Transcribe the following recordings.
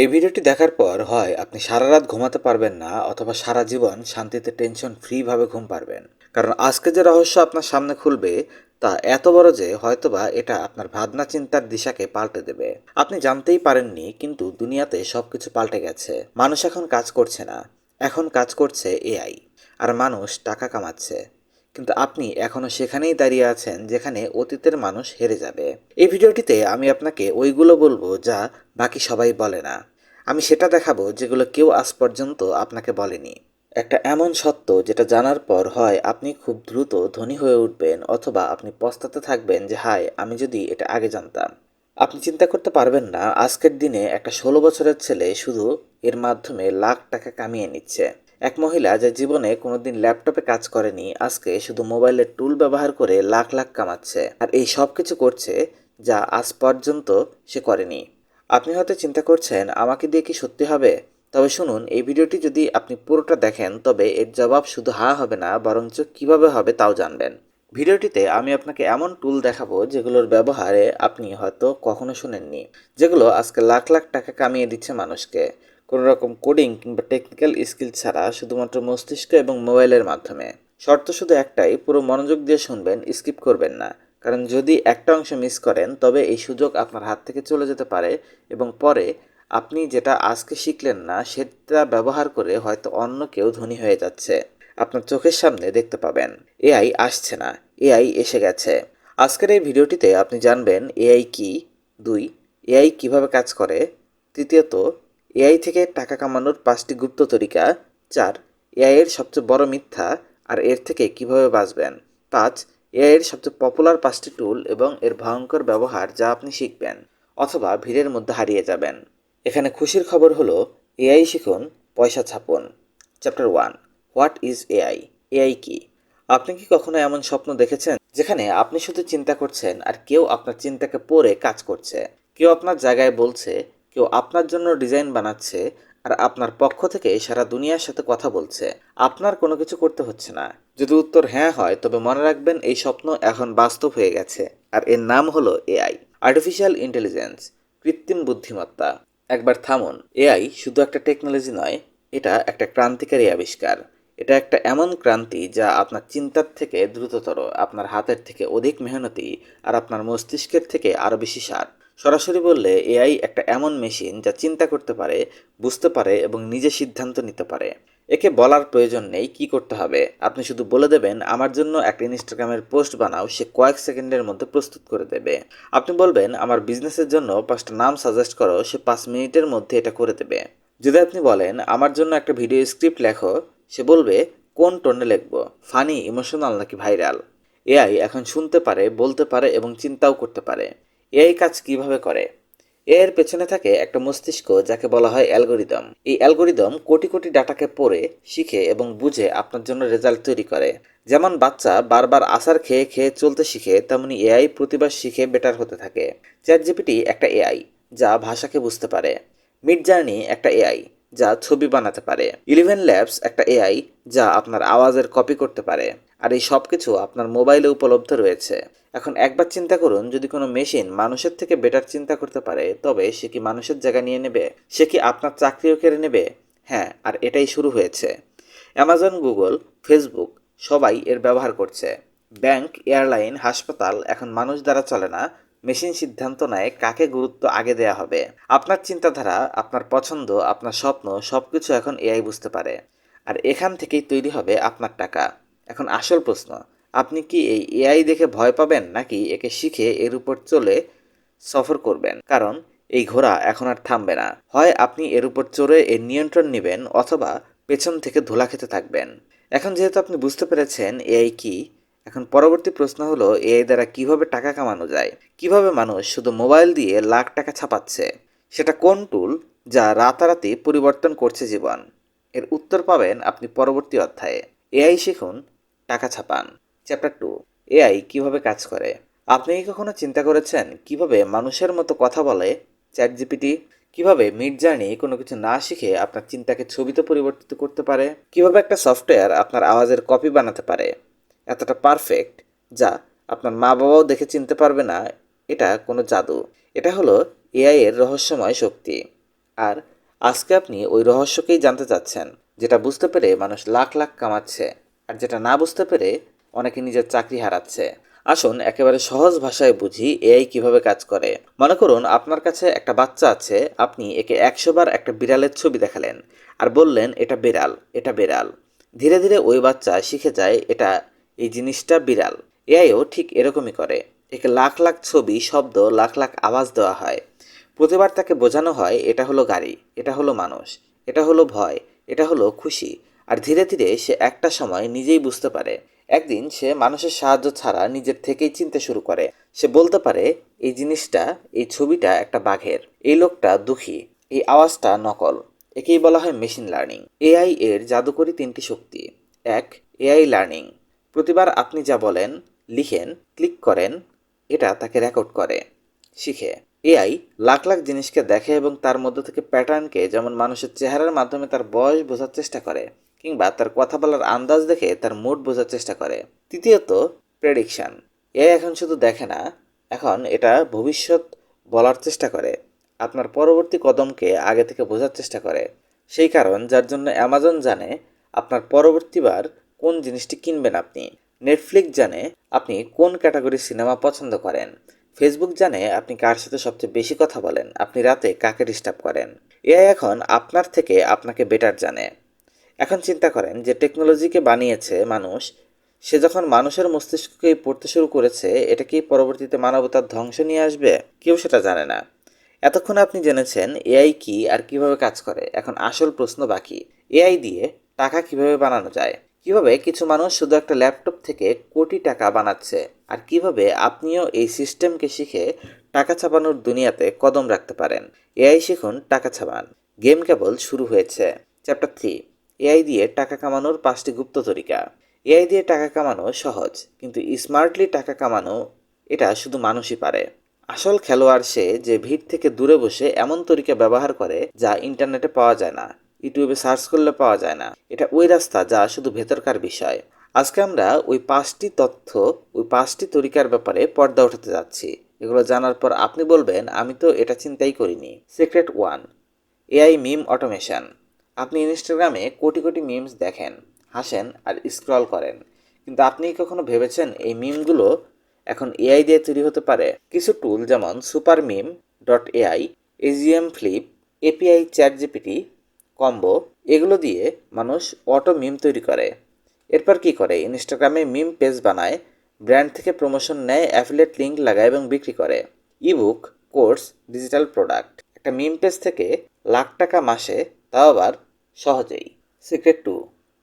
এই ভিডিওটি দেখার পর হয়, আপনি সারা রাত ঘুমাতে পারবেন না অথবা সারা জীবন শান্তিতে টেনশন ফ্রিভাবে ঘুম পারবেন। কারণ আজকে যে রহস্য আপনার সামনে খুলবে, তা এত বড় যে হয়তোবা এটা আপনার ভাবনা চিন্তার দিশাকে পাল্টে দেবে। আপনি জানতেই পারেননি, কিন্তু দুনিয়াতে সবকিছু পাল্টে গেছে। মানুষ এখন কাজ করছে না। এখন কাজ করছে এআই আর মানুষ টাকা কামাচ্ছে। কিন্তু আপনি এখনও সেখানেই দাঁড়িয়ে আছেন যেখানে অতীতের মানুষ হেরে যাবে। এই ভিডিওটিতে আমি আপনাকে ওইগুলো বলব যা বাকি সবাই বলে না। আমি সেটা দেখাবো যেগুলো কেউ আজ পর্যন্ত আপনাকে বলেনি। একটা এমন সত্য যেটা জানার পর হয় আপনি খুব দ্রুত ধনী হয়ে উঠবেন অথবা আপনি পস্তাতে থাকবেন যে, হায়, আমি যদি এটা আগে জানতাম। আপনি চিন্তা করতে পারবেন না, আজকের দিনে একটা ষোলো বছরের ছেলে শুধু এর মাধ্যমে লাখ টাকা কামিয়ে নিচ্ছে। এক মহিলা যে জীবনে কোনোদিন ল্যাপটপে কাজ করেনি, আজকে শুধু মোবাইলের টুল ব্যবহার করে লাখ লাখ কামাচ্ছে আর এই সব কিছু করছে যা আজ পর্যন্ত সে করেনি। আপনি হয়তো চিন্তা করছেন, আমাকে দিয়ে কি সত্যি হবে? তবে শুনুন, এই ভিডিওটি যদি আপনি পুরোটা দেখেন, তবে এর জবাব শুধু হা হবে না, বরঞ্চ কীভাবে হবে তাও জানবেন। ভিডিওটিতে আমি আপনাকে এমন টুল দেখাবো যেগুলোর ব্যবহারে আপনি হয়তো কখনো শুনেননি, যেগুলো আজকে লাখ লাখ টাকা কামিয়ে দিচ্ছে মানুষকে। কোনো রকম কোডিং কিংবা টেকনিক্যাল স্কিল ছাড়া শুধুমাত্র মস্তিষ্ক এবং মোবাইলের মাধ্যমে। শর্ত শুধু একটাই, পুরো মনোযোগ দিয়ে শুনবেন স্কিপ করবেন না। কারণ যদি একটা অংশ মিস করেন, তবে এই সুযোগ আপনার হাত থেকে চলে যেতে পারে এবং পরে আপনি যেটা আজকে শিখলেন না, সেটা ব্যবহার করে হয়তো অন্য কেউ ধনী হয়ে যাচ্ছে। আপনার চোখের সামনে দেখতে পাবেন, এআই আসছে না, এআই এসে গেছে। আজকের এই ভিডিওটিতে আপনি জানবেন, এআই কি? দুই, এআই কীভাবে কাজ করে? তৃতীয়ত এআই থেকে টাকা কামানোর পাঁচটি গুপ্ত তরিকা। চার এআইয়ের সবচেয়ে বড় মিথ্যা আর এর থেকে কীভাবে বাঁচবেন? পাঁচ এআইয়ের সবচেয়ে পপুলার পাঁচটি টুল এবং এর ভয়ঙ্কর ব্যবহার যা আপনি শিখবেন অথবা ভিড়ের মধ্যে হারিয়ে যাবেন। এখানে খুশির খবর হলো, এআই শিখুন, পয়সা ছাপুন। Chapter one what is AI? AI কি? আপনি কি কখনো এমন স্বপ্ন দেখেছেন যেখানে আপনি শুধু চিন্তা করছেন আর কেউ আপনার চিন্তাকে পড়ে কাজ করছে? কেউ আপনার জায়গায় বলছে কেউ আপনার জন্য ডিজাইন বানাচ্ছে আর আপনার পক্ষ থেকে সারা দুনিয়ার সাথে কথা বলছে। আপনার কোনো কিছু করতে হচ্ছে না। যদি উত্তর হ্যাঁ হয়, তবে মনে রাখবেন এই স্বপ্ন এখন বাস্তব হয়ে গেছে, আর এর নাম হলো এআই আর্টিফিশিয়াল ইন্টেলিজেন্স কৃত্রিম বুদ্ধিমত্তা। একবার থামুন, এআই শুধু একটা টেকনোলজি নয়, এটা একটা ক্রান্তিকারী আবিষ্কার। এটা একটা এমন ক্রান্তি যা আপনার চিন্তার থেকে দ্রুততর, আপনার হাতের থেকে অধিক মেহনতি, আর আপনার মস্তিষ্কের থেকে আরও বেশি সার। সরাসরি বললে এআই একটা এমন মেশিন যা চিন্তা করতে পারে, বুঝতে পারে এবং নিজে সিদ্ধান্ত নিতে পারে। একে বলার প্রয়োজন নেই, কি করতে হবে? আপনি শুধু বলে দেবেন, আমার জন্য একটা ইনস্টাগ্রামের পোস্ট বানাও, সে কয়েক সেকেন্ডের মধ্যে প্রস্তুত করে দেবে। আপনি বলবেন, আমার বিজনেসের জন্য পাঁচটা নাম সাজেস্ট করো, সে পাঁচ মিনিটের মধ্যে এটা করে দেবে। যদি আপনি বলেন, আমার জন্য একটা ভিডিও স্ক্রিপ্ট লেখো, সে বলবে, কোন টোনে লিখব? ফানি, ইমোশনাল নাকি ভাইরাল? এআই এখন শুনতে পারে, বলতে পারে এবং চিন্তাও করতে পারে। এআই কাজ কীভাবে করে? এর পেছনে থাকে একটা মস্তিষ্ক যাকে বলা হয় অ্যালগোরিদম। এই অ্যালগোরিদম কোটি কোটি ডাটাকে পড়ে, শিখে এবং বুঝে আপনার জন্য রেজাল্ট তৈরি করে। যেমন বাচ্চা বারবার আসার খেয়ে খেয়ে চলতে শিখে, তেমনি এআই প্রতিবার শিখে বেটার হতে থাকে। চ্যাট জিপিটি একটা এআই, যা ভাষাকে বুঝতে পারে। মিড জার্নি একটা এআই, যা ছবি বানাতে পারে। ইলেভেন ল্যাবস একটা এআই, যা আপনার আওয়াজের কপি করতে পারে। আর এই সব কিছু আপনার মোবাইলে উপলব্ধ রয়েছে। এখন একবার চিন্তা করুন, যদি কোনো মেশিন মানুষের থেকে বেটার চিন্তা করতে পারে, তবে সে কি মানুষের জায়গা নিয়ে নেবে? সে কি আপনার চাকরিও কেড়ে নেবে? হ্যাঁ আর এটাই শুরু হয়েছে। অ্যামাজন গুগল ফেসবুক সবাই এর ব্যবহার করছে। ব্যাংক এয়ারলাইন হাসপাতাল এখন মানুষ দ্বারা চলে না, মেশিন সিদ্ধান্ত নেয় কাকে গুরুত্ব আগে দেয়া হবে। আপনার চিন্তাধারা, আপনার পছন্দ, আপনার স্বপ্ন সব কিছু এখন এআই বুঝতে পারে। আর এখান থেকেই তৈরি হবে আপনার টাকা। এখন আসল প্রশ্ন আপনি কি এই এআই দেখে ভয় পাবেন নাকি একে শিখে এর উপর চলে সফর করবেন? কারণ এই ঘোড়া এখন আর থামবে না। হয় আপনি এর উপর চড়ে এর নিয়ন্ত্রণ নেবেন অথবা পেছন থেকে ধোলা খেতে থাকবেন। এখন যেহেতু আপনি বুঝতে পেরেছেন এআই কি, এখন পরবর্তী প্রশ্ন হলো এআই দ্বারা কীভাবে টাকা কামানো যায়? কীভাবে মানুষ শুধু মোবাইল দিয়ে লাখ টাকা ছাপাচ্ছে? সেটা কোন টুল যা রাতারাতি পরিবর্তন করছে জীবন? এর উত্তর পাবেন আপনি পরবর্তী অধ্যায়ে। এআই শিখুন, টাকা ছাপান। চ্যাপ্টার টু এআই কীভাবে কাজ করে? আপনি কি কখনো চিন্তা করেছেন কীভাবে মানুষের মতো কথা বলে চ্যাট জিপিটি কীভাবে মিড জার্নি কোনো কিছু না শিখে আপনার চিন্তাকে ছবিতে পরিবর্তিত করতে পারে? কীভাবে একটা সফটওয়্যার আপনার আওয়াজের কপি বানাতে পারে? এতটা পারফেক্ট যা আপনার মা বাবাও দেখে চিনতে পারবে না, এটা কোনো জাদু। এটা হলো এআই এর রহস্যময় শক্তি। আর আজকে আপনি ওই রহস্যকেই জানতে চাচ্ছেন, যেটা বুঝতে পেরে মানুষ লাখ লাখ কামাচ্ছে। আর যেটা না বুঝতে পেরে অনেকে নিজের চাকরি হারাচ্ছে। আসুন, একেবারে সহজ ভাষায় বুঝি এআই কীভাবে কাজ করে। মনে করুন, আপনার কাছে একটা বাচ্চা আছে, আপনি একে একশো বার একটা বিড়ালের ছবি দেখালেন আর বললেন, এটা বিড়াল এটা বিড়াল। ধীরে ধীরে ওই বাচ্চা শিখে যায়, এটা, এই জিনিসটা বিড়াল। এআইও ঠিক এরকমই করে। একে লাখ লাখ ছবি, শব্দ, লাখ লাখ আওয়াজ দেওয়া হয়। প্রতিবার তাকে বোঝানো হয়, এটা হলো গাড়ি, এটা হলো মানুষ, এটা হলো ভয়, এটা হলো খুশি। আর ধীরে ধীরে সে একটা সময় নিজেই বুঝতে পারে। একদিন সে মানুষের সাহায্য ছাড়া নিজের থেকেই চিনতে শুরু করে। সে বলতে পারে, এই জিনিসটা, এই ছবিটা একটা বাঘের। এই লোকটা দুঃখী। এই আওয়াজটা নকল। একেই বলা হয় মেশিন লার্নিং। এআই এর জাদুকরী তিনটি শক্তি। এক, এআই লার্নিং। প্রতিবার আপনি যা বলেন, লিখেন, ক্লিক করেন, এটা তাকে রেকর্ড করে। শিখে। এআই লাখ লাখ জিনিসকে দেখে এবং তার মধ্যে থেকে প্যাটার্নকে যেমন মানুষের চেহারার মাধ্যমে তার বয়স বোঝার চেষ্টা করে কিংবা তার কথা বলার আন্দাজ দেখে তার মুড বোঝার চেষ্টা করে। তৃতীয়ত প্রেডিকশন এআই এখন শুধু দেখে না, এখন এটা ভবিষ্যৎ বলার চেষ্টা করে। আপনার পরবর্তী কদমকে আগে থেকে বোঝার চেষ্টা করে। সেই কারণ, যার জন্য অ্যামাজন জানে আপনার পরবর্তীবার কোন জিনিসটি কিনবেন আপনি। নেটফ্লিক্স জানে আপনি কোন ক্যাটাগরির সিনেমা পছন্দ করেন। ফেসবুক জানে আপনি কার সাথে সবচেয়ে বেশি কথা বলেন। আপনি রাতে কাকে ডিস্টার্ব করেন। এআই এখন আপনার থেকে আপনাকে বেটার জানে। এখন চিন্তা করেন যে টেকনোলজিকে বানিয়েছে মানুষ, সে যখন মানুষের মস্তিষ্ককেই পড়তে শুরু করেছে, এটা কি পরবর্তীতে মানবতার ধ্বংস নিয়ে আসবে? কেউ সেটা জানে না। এতক্ষণ আপনি জেনেছেন এআই কি আর কীভাবে কাজ করে। এখন আসল প্রশ্ন বাকি, এআই দিয়ে টাকা কীভাবে বানানো যায়? কীভাবে কিছু মানুষ শুধু একটা ল্যাপটপ থেকে কোটি টাকা বানাচ্ছে? আর কীভাবে আপনিও এই সিস্টেমকে শিখে টাকা ছাপানোর দুনিয়াতে কদম রাখতে পারেন? এআই শিখুন টাকা ছাপান। গেম কেবল শুরু হয়েছে। চ্যাপ্টার থ্রি এআই দিয়ে টাকা কামানোর পাঁচটি গুপ্ত তরিকা। এআই দিয়ে টাকা কামানো সহজ, কিন্তু স্মার্টলি টাকা কামানো, এটা শুধু মানুষই পারে। আসল খেলোয়াড় সে যে ভিড় থেকে দূরে বসে এমন তরিকা ব্যবহার করে যা ইন্টারনেটে পাওয়া যায় না, ইউটিউবে সার্চ করলে পাওয়া যায় না। এটা ওই রাস্তা যা শুধু ভেতরকার বিষয়। আজকে আমরা ওই পাঁচটি তথ্য, ওই পাঁচটি তরিকার ব্যাপারে পর্দা উঠাতে যাচ্ছি। এগুলো জানার পর আপনি বলবেন, আমি তো এটা চিন্তাই করিনি। Secret one, AI meme automation. আপনি ইনস্টাগ্রামে কোটি কোটি মিমস দেখেন, হাসেন আর স্ক্রল করেন। কিন্তু আপনি কখনো ভেবেছেন এই মিমগুলো এখন এআই দিয়ে তৈরি হতে পারে? কিছু টুল যেমন Supermeme dot AI Imgflip API Chat GPT combo এগুলো দিয়ে মানুষ অটো মিম তৈরি করে। এরপর কি করে? ইনস্টাগ্রামে মিম পেজ বানায় ব্র্যান্ড থেকে প্রমোশন নেয় অ্যাফিলেট লিঙ্ক লাগায় এবং বিক্রি করে। ইবুক কোর্স ডিজিটাল প্রোডাক্ট একটা মিম পেজ থেকে লাখ টাকা মাসে, তাও আবার সহজেই। Secret two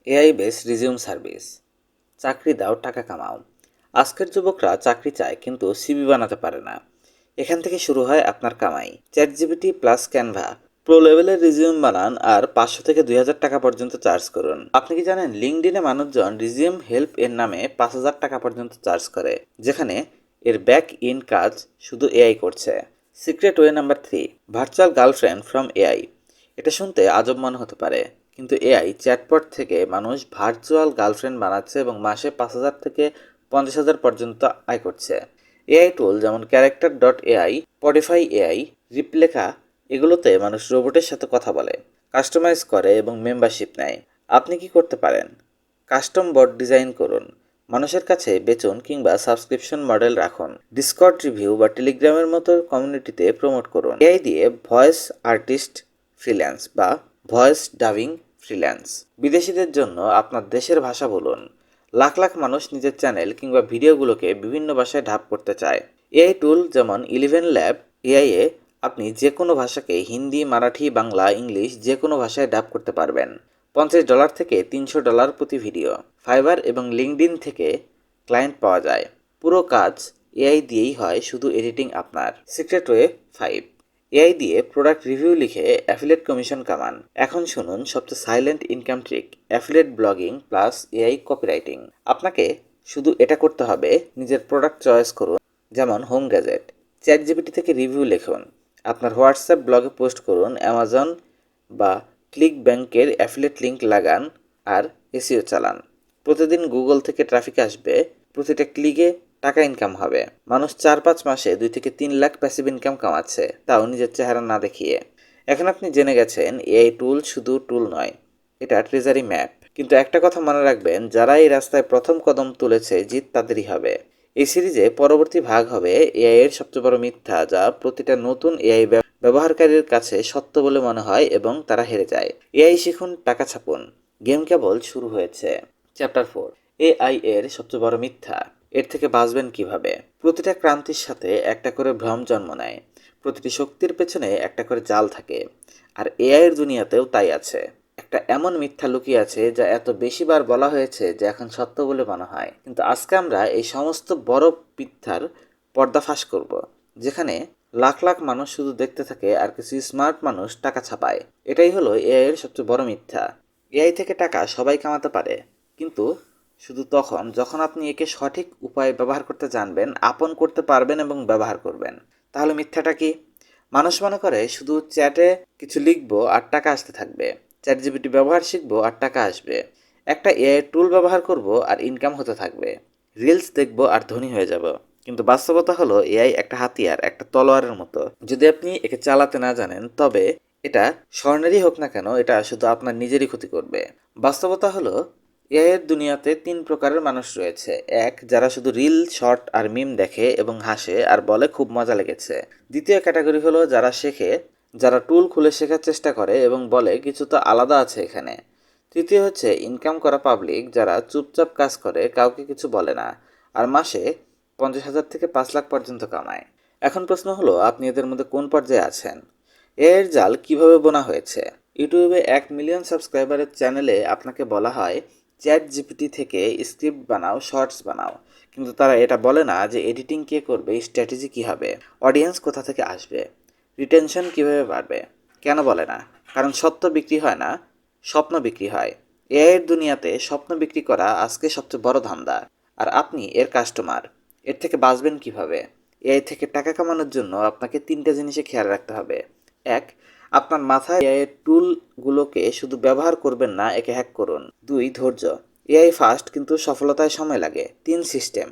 AI base resume service চাকরি দাও, টাকা কামাও। আজকের যুবকরা চাকরি চায়, কিন্তু সিবি বানাতে পারে না। এখান থেকে শুরু হয় আপনার কামাই। Chat GPT plus Canva pro লেভেলের রিজিউম বানান আর পাঁচশো থেকে দুই হাজার টাকা পর্যন্ত চার্জ করুন। আপনি কি জানেন লিঙ্কডিনে মানুষজন রিজিউম হেল্প এর নামে পাঁচ হাজার টাকা পর্যন্ত চার্জ করে, যেখানে এর ব্যাক ইন কাজ শুধু এআই করছে। Secret way number three virtual girlfriend from AI এটা শুনতে আজব মনে হতে পারে, কিন্তু এআই চ্যাটপট থেকে মানুষ ভার্চুয়াল গার্লফ্রেন্ড বানাচ্ছে এবং মাসে পাঁচ হাজার থেকে পঞ্চাশ হাজার পর্যন্ত আয় করছে। এআই টুল যেমন character dot AI Podify AI, Replika, এগুলোতে মানুষ রোবটের সাথে কথা বলে, কাস্টমাইজ করে এবং মেম্বারশিপ নেয়। আপনি কি করতে পারেন? কাস্টম বট ডিজাইন করুন, মানুষের কাছে বেচুন কিংবা সাবস্ক্রিপশন মডেল রাখুন, ডিসকর্ড রিভিউ বা টেলিগ্রামের মতো কমিউনিটিতে প্রমোট করুন। এআই দিয়ে ভয়েস আর্টিস্ট ফ্রিল্যান্স বা ভয়েস ডাবিং ফ্রিল্যান্স বিদেশিদের জন্য আপনার দেশের ভাষা বলুন। লাখ লাখ মানুষ নিজের চ্যানেল কিংবা ভিডিওগুলোকে বিভিন্ন ভাষায় ঢাপ করতে চায়। এআই টুল যেমন ইলেভেন ল্যাব এআই এ আপনি যে কোনো ভাষাকে হিন্দি, মারাঠি, বাংলা, ইংলিশ যে কোনো ভাষায় ডাব করতে পারবেন। পঞ্চাশ ডলার থেকে তিনশো ডলার প্রতি ভিডিও ফাইবার এবং লিঙ্কডিন থেকে ক্লায়েন্ট পাওয়া যায়। পুরো কাজ এআই দিয়েই হয় শুধু এডিটিং আপনার। সিক্রেট ওয়ে ফাইভ এআই দিয়ে প্রোডাক্ট রিভিউ লিখে অ্যাফিলেট কমিশন কামান। এখন শুনুন সবচেয়ে silent income trick affiliate blogging plus AI copywriting আপনাকে শুধু এটা করতে হবে, নিজের প্রোডাক্ট চয়েস করুন, যেমন হোম গ্যাজেট চ্যাট জিপিটি থেকে রিভিউ লিখুন, আপনার হোয়াটসঅ্যাপ ব্লগে পোস্ট করুন অ্যামাজন বা ক্লিক ব্যাংকের অ্যাফিলেট লিঙ্ক লাগান আর এসিও চালান। প্রতিদিন গুগল থেকে ট্রাফিক আসবে, প্রতিটা ক্লিকে টাকা ইনকাম হবে। মানুষ চার পাঁচ মাসে দুই থেকে তিন লাখ প্যাসিভ ইনকাম কামাচ্ছে, তাও নিজের চেহারা না দেখিয়ে। এখন আপনি জেনে গেছেন এআই টুল শুধু টুল নয়, এটা ট্রেজারি ম্যাপ কিন্তু একটা কথা মনে রাখবেন, যারা এই রাস্তায় প্রথম কদম তুলেছে, জিত তাদেরই হবে। এই সিরিজে পরবর্তী ভাগ হবে এআই এর সবচেয়ে বড় মিথ্যা, যা প্রতিটা নতুন এআই ব্যবহারকারীর কাছে সত্য বলে মনে হয় এবং তারা হেরে যায়। এআই শিখুন, টাকা ছাপুন। গেম কেবল শুরু হয়েছে। চ্যাপ্টার ফোর এআই এর সবচেয়ে বড় মিথ্যা। এর থেকে বাঁচবেন কীভাবে? প্রতিটা ক্রান্তির সাথে একটা করে ভ্রম জন্ম নেয়। প্রতিটি শক্তির পেছনে একটা করে জাল থাকে। আর এআই এর দুনিয়াতেও তাই আছে। একটা এমন মিথ্যা লুকিয়ে আছে যা এত বেশিবার বলা হয়েছে যে এখন সত্য বলে মনে হয়। কিন্তু আজকে আমরা এই সমস্ত বড় মিথ্যার পর্দাফাশ করব, যেখানে লাখ লাখ মানুষ শুধু দেখতে থাকে আর কিছু স্মার্ট মানুষ টাকা ছাপায়। এটাই হলো এআই এর সবচেয়ে বড় মিথ্যা। এআই থেকে টাকা সবাই কামাতে পারে। কিন্তু শুধু তখন, যখন আপনি একে সঠিক উপায়ে ব্যবহার করতে জানবেন, আপন করতে পারবেন এবং ব্যবহার করবেন। তাহলে মিথ্যাটা কি? মানুষ মনে করে, শুধু চ্যাটে কিছু লিখব আর টাকা আসতে থাকবে। চ্যাট জিপিটি ব্যবহার শিখব আর টাকা আসবে। একটা এআই টুল ব্যবহার করব আর ইনকাম হতে থাকবে। রিলস দেখব আর ধনী হয়ে যাব। কিন্তু বাস্তবতা হলো, এআই একটা হাতিয়ার, একটা তলোয়ারের মতো। যদি আপনি একে চালাতে না জানেন, তবে এটা স্বর্ণেরই হোক না কেন, এটা শুধু আপনার নিজেরই ক্ষতি করবে। বাস্তবতা হলো এআই এর দুনিয়াতে তিন প্রকারের মানুষ রয়েছে। এক, যারা শুধু রিল, শর্ট আর মিম দেখে এবং হাসে আর বলে খুব মজা লেগেছে। দ্বিতীয় ক্যাটাগরি হলো যারা শেখে, যারা টুল খুলে শেখার চেষ্টা করে এবং বলে কিছু তো আলাদা আছে এখানে। তৃতীয় হচ্ছে ইনকাম করা পাবলিক যারা চুপচাপ কাজ করে, কাউকে কিছু বলে না আর মাসে পঞ্চাশ হাজার থেকে পাঁচ লাখ পর্যন্ত কামায়। এখন প্রশ্ন হলো, আপনি এদের মধ্যে কোন পর্যায়ে আছেন? এর জাল কীভাবে বোনা হয়েছে? ইউটিউবে এক মিলিয়ন সাবস্ক্রাইবারের চ্যানেলে আপনাকে বলা হয় চ্যাট জিপিটি থেকে স্ক্রিপ্ট বানাও, শর্টস বানাও। কিন্তু তারা এটা বলে না যে এডিটিং কে করবে, স্ট্র্যাটেজি কী হবে, অডিয়েন্স কোথা থেকে আসবে, রিটেনশন কীভাবে বাড়বে, কেন বলে না? কারণ সত্য বিক্রি হয় না, স্বপ্ন বিক্রি হয়। এআই এর দুনিয়াতে স্বপ্ন বিক্রি করা আজকে সবচেয়ে বড় ধান্দা। আর আপনি এর কাস্টমার এর থেকে বাঁচবেন কীভাবে? এআই থেকে টাকা কামানোর জন্য আপনাকে তিনটা জিনিসে খেয়াল রাখতে হবে। এক আপনার মাথায় এআই টুলগুলোকে শুধু ব্যবহার করবেন না, একে হ্যাক করুন। দুই, ধৈর্য। এআই ফাস্ট কিন্তু সফলতায় সময় লাগে। তিন, সিস্টেম।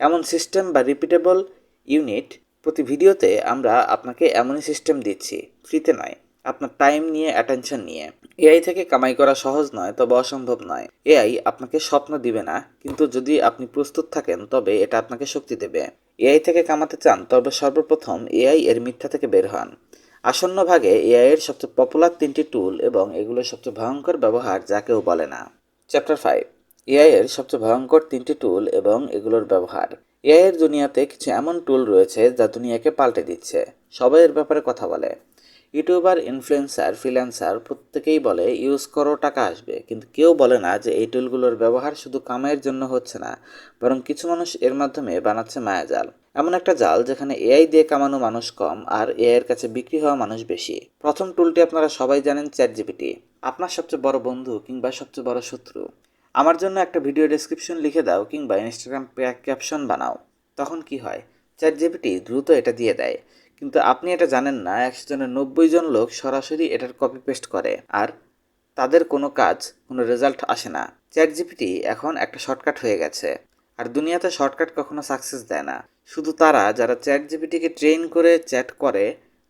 এমন সিস্টেম বা রিপিটেবল ইউনিট প্রতি ভিডিওতে আমরা আপনাকে এমনই সিস্টেম দিচ্ছি, ফ্রিতে নয়। আপনার টাইম নিয়ে, অ্যাটেনশন নিয়ে। এআই থেকে কামাই করা সহজ নয়, তবে অসম্ভব নয়। এআই আপনাকে স্বপ্ন দিবে না, কিন্তু যদি আপনি প্রস্তুত থাকেন, তবে এটা আপনাকে শক্তি দেবে। এআই থেকে কামাতে চান, তবে সর্বপ্রথম এআই এর মিথ্যা থেকে বের হন। আসন্ন ভাগে এআই এর সবচেয়ে পপুলার তিনটি টুল এবং এগুলোর সবচেয়ে ভয়ঙ্কর ব্যবহার যা কেউ বলে না। চ্যাপ্টার ফাইভ এআই এর সবচেয়ে ভয়ঙ্কর তিনটি টুল এবং এগুলোর ব্যবহার। এআই এর দুনিয়াতে কিছু এমন টুল রয়েছে যা দুনিয়াকে পাল্টে দিচ্ছে। সবাই এর ব্যাপারে কথা বলে। ইউটিউবার ইনফ্লুয়েন্সার ফ্রিল্যান্সার প্রত্যেকেই বলে ইউজ করো, টাকা আসবে। কিন্তু কেউ বলে না যে এই টুলগুলোর ব্যবহার শুধু কামাইয়ের জন্য হচ্ছে না, বরং কিছু মানুষ এর মাধ্যমে বানাচ্ছে মায়াজাল এমন একটা জাল যেখানে এআই দিয়ে কামানো মানুষ কম আর এআই এর কাছে বিক্রি হওয়া মানুষ বেশি। প্রথম টুলটি আপনারা সবাই জানেন চ্যাট জিপিটি আপনার সবচেয়ে বড় বন্ধু কিংবা সবচেয়ে বড় শত্রু। আমার জন্য একটা ভিডিও ডেসক্রিপশন লিখে দাও কিংবা ইনস্টাগ্রাম ক্যাপশন বানাও। তখন কি হয়? চ্যাট জিপিটি দ্রুত এটা দিয়ে দেয়। কিন্তু আপনি এটা জানেন না, একশো জনের নব্বই জন লোক সরাসরি এটার কপি পেস্ট করে আর তাদের কোনো কাজ, কোনো রেজাল্ট আসে না। চ্যাট জিপিটি এখন একটা শর্টকাট হয়ে গেছে। আর দুনিয়াতে শর্টকাট কখনো সাকসেস দেয় না। শুধু তারা, যারা চ্যাট জিপিটিকে ট্রেন করে চ্যাট করে,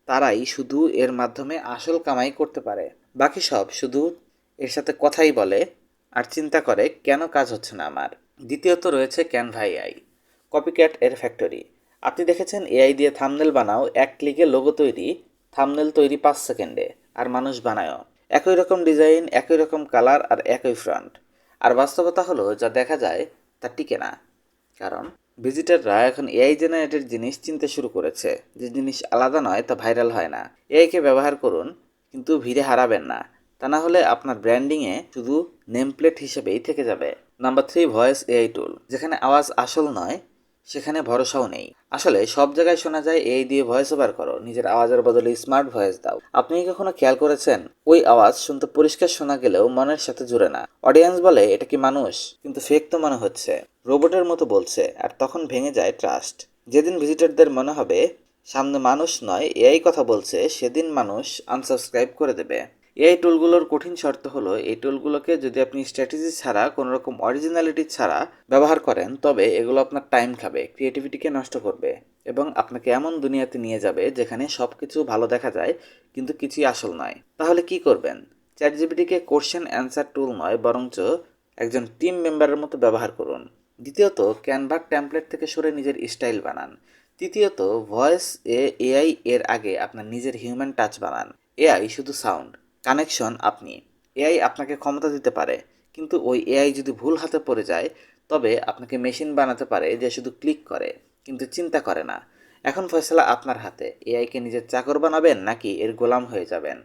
তারাই শুধু এর মাধ্যমে আসল কামাই করতে পারে। বাকি সব শুধু এর সাথে কথাই বলে আর চিন্তা করে কেন কাজ হচ্ছে না আমার। দ্বিতীয়ত রয়েছে ক্যানভাই আই কপিক্যাট এর ফ্যাক্টরি আপনি দেখেছেন এআই দিয়ে থামনেল বানাও, এক ক্লিকে লোগো তৈরি থামনেল তৈরি পাঁচ সেকেন্ডে, আর মানুষ বানায়ও। একই রকম ডিজাইন একই রকম কালার আর একই ফ্রন্ট আর বাস্তবতা হলো, যা দেখা যায় তা টিকে না। কারণ ভিজিটাররা এখন এআই জেনারেটেড জিনিস চিনতে শুরু করেছে। যে জিনিস আলাদা নয়, তা ভাইরাল হয় না। এআইকে ব্যবহার করুন, কিন্তু ভিড়ে হারাবেন না। তা না হলে আপনার ব্র্যান্ডিংয়ে শুধু নেমপ্লেট হিসেবেই থেকে যাবে। Number three voice AI tool যেখানে আওয়াজ আসল নয় সেখানে ভরসাও নেই। আসলে সব জায়গায় শোনা যায়, এই দিয়ে ভয়েস ওভার করো, নিজের আওয়াজের বদলে স্মার্ট ভয়েস দাও। আপনি কি কখনো খেয়াল করেছেন? ওই আওয়াজ শুনতে পরিষ্কার শোনা গেলেও মনের সাথে জুড়ে না। অডিয়েন্স বলে, এটা কি মানুষ? কিন্তু ফেক তো মনে হচ্ছে। রোবটের মতো বলছে, আর তখন ভেঙে যায় ট্রাস্ট যেদিন ভিজিটরদের মনে হবে, সামনে মানুষ নয়, এআই কথা বলছে, সেদিন মানুষ আনসাবস্ক্রাইব করে দেবে। এআই টুলগুলোর কঠিন শর্ত হলো, এই টুলগুলোকে যদি আপনি স্ট্র্যাটেজি ছাড়া কোনো রকম অরিজিনালিটি ছাড়া ব্যবহার করেন, তবে এগুলো আপনার টাইম খাবে ক্রিয়েটিভিটিকে নষ্ট করবে এবং আপনাকে এমন দুনিয়াতে নিয়ে যাবে যেখানে সব কিছু ভালো দেখা যায়, কিন্তু কিছুই আসল নয়। তাহলে কি করবেন? চ্যাট জিপিটিকে কোশ্চেন অ্যান্সার টুল নয়, বরঞ্চ একজন টিম মেম্বারের মতো ব্যবহার করুন। দ্বিতীয়ত ক্যানভার ট্যাম্পলেট থেকে সরে নিজের স্টাইল বানান। তৃতীয়ত ভয়েস এ এআই এর আগে আপনার নিজের হিউম্যান টাচ বানান। এআই শুধু সাউন্ড কানেকশন আপনি। এআই আপনাকে ক্ষমতা দিতে পারে, কিন্তু ওই এআই যদি ভুল হাতে পড়ে যায়, তবে আপনাকে মেশিন বানাতে পারে যে শুধু ক্লিক করে, কিন্তু চিন্তা করে না। এখন ফয়সলা আপনার হাতে। এআইকে নিজের চাকর বানাবেন নাকি এর গোলাম হয়ে যাবেন?